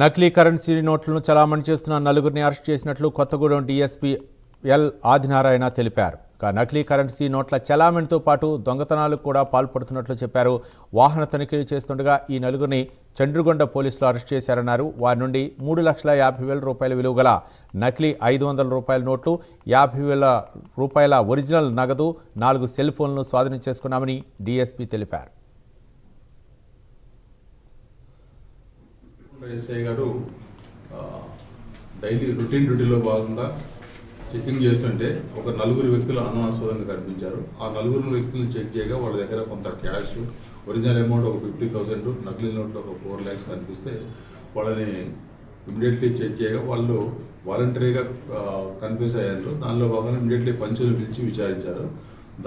నకిలీ కరెన్సీ నోట్లను చలామణి చేస్తున్న నలుగురిని అరెస్ట్ చేసినట్లు కొత్తగూడెం డీఎస్పీ ఎల్ ఆదినారాయణ తెలిపారు. నకిలీ కరెన్సీ నోట్ల చలామణితో పాటు దొంగతనాలకు కూడా పాల్పడుతున్నట్లు చెప్పారు. వాహన తనిఖీలు చేస్తుండగా ఈ నలుగురిని చండ్రుగొండ పోలీసులు అరెస్ట్ చేశారన్నారు. వారి నుండి మూడు లక్షల యాభై వేల రూపాయల విలువ గల నకిలీ ఐదు వందల రూపాయల నోట్లు యాభై వేల రూపాయల ఒరిజినల్ నగదు నాలుగు సెల్ ఫోన్లను స్వాధీనం చేసుకున్నామని డీఎస్పీ తెలిపారు. ఎస్ఐ గారు డైలీ రొటీన్ డ్యూటీలో భాగంగా చెకింగ్ చేస్తుంటే ఒక నలుగురు వ్యక్తులు అనుమానాస్పదంగా కనిపించారు. ఆ నలుగురు వ్యక్తులను చెక్ చేయగా వాళ్ళ దగ్గర కొంత క్యాష్ ఒరిజినల్ అమౌంట్ ఒక ఫిఫ్టీ థౌసండ్ నకిలీ నోట్లో ఒక ఫోర్ ల్యాక్స్ కనిపిస్తే వాళ్ళని ఇమీడియట్లీ చెక్ చేయగా వాళ్ళు వాలంటరీగా కన్ఫ్యూజ్ అయ్యారు. దానిలో భాగంగా ఇమీడియట్లీ పంచులు పిలిచి విచారించారు.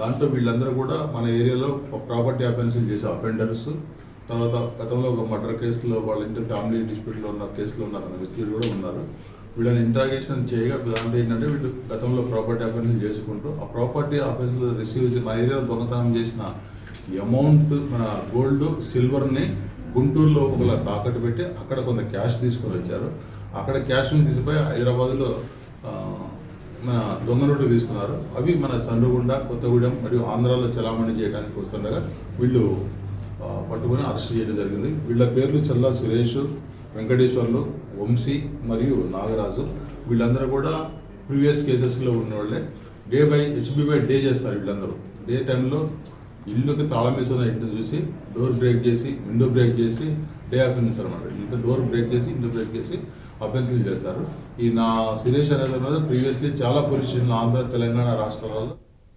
దాంట్లో వీళ్ళందరూ కూడా మన ఏరియాలో ప్రాపర్టీ అఫెన్సులు చేసే అఫెండర్స్ తర్వాత గతంలో ఒక మర్డర్ కేసులో వాళ్ళ ఇంటర్ ఫ్యామిలీ డిస్ప్యూట్లో ఉన్న కేసులో ఉన్న వ్యక్తులు కూడా ఉన్నారు. వీళ్ళని ఇంట్రాగేషన్ చేయగా దాంట్లో ఏంటంటే వీళ్ళు గతంలో ప్రాపర్టీ అఫెన్సులు చేసుకుంటూ ఆ ప్రాపర్టీ ఆఫీసులో రిసీవ్ చే- మన ఏరియాలో దొంగతనం చేసిన అమౌంట్ మన గోల్డ్ సిల్వర్ని గుంటూరులో ఒకలా తాకట్టు పెట్టి అక్కడ కొంత క్యాష్ తీసుకొని వచ్చారు. అక్కడ క్యాష్ని తీసిపోయి హైదరాబాద్లో మన దొంగ నోటు తీసుకున్నారు. అవి మన చంద్రగుండ కొత్తగూడెం మరియు ఆంధ్రాలో చలామణి చేయడానికి వస్తుండగా వీళ్ళు పట్టుకొని అరెస్ట్ చేయడం జరిగింది. వీళ్ళ పేర్లు చల్లా సురేష్ వెంకటేశ్వర్లు వంశీ మరియు నాగరాజు. వీళ్ళందరూ కూడా ప్రీవియస్ కేసెస్లో ఉన్నవాళ్ళే. డే బై హెచ్బి బై డే చేస్తారు వీళ్ళందరూ. డే టైంలో ఇల్లుకి తాళం వేసిన ఉన్న చూసి డోర్ బ్రేక్ చేసి విండో బ్రేక్ చేసి డే అఫెన్స్ అనమాట ఇంత డోర్ బ్రేక్ చేసి విండో బ్రేక్ చేసి అఫెన్సిల్ చేస్తారు. ఈ నా సురేష్ అనేది ప్రీవియస్లీ చాలా పొలిషన్లు ఆంధ్ర తెలంగాణ రాష్ట్రాలలో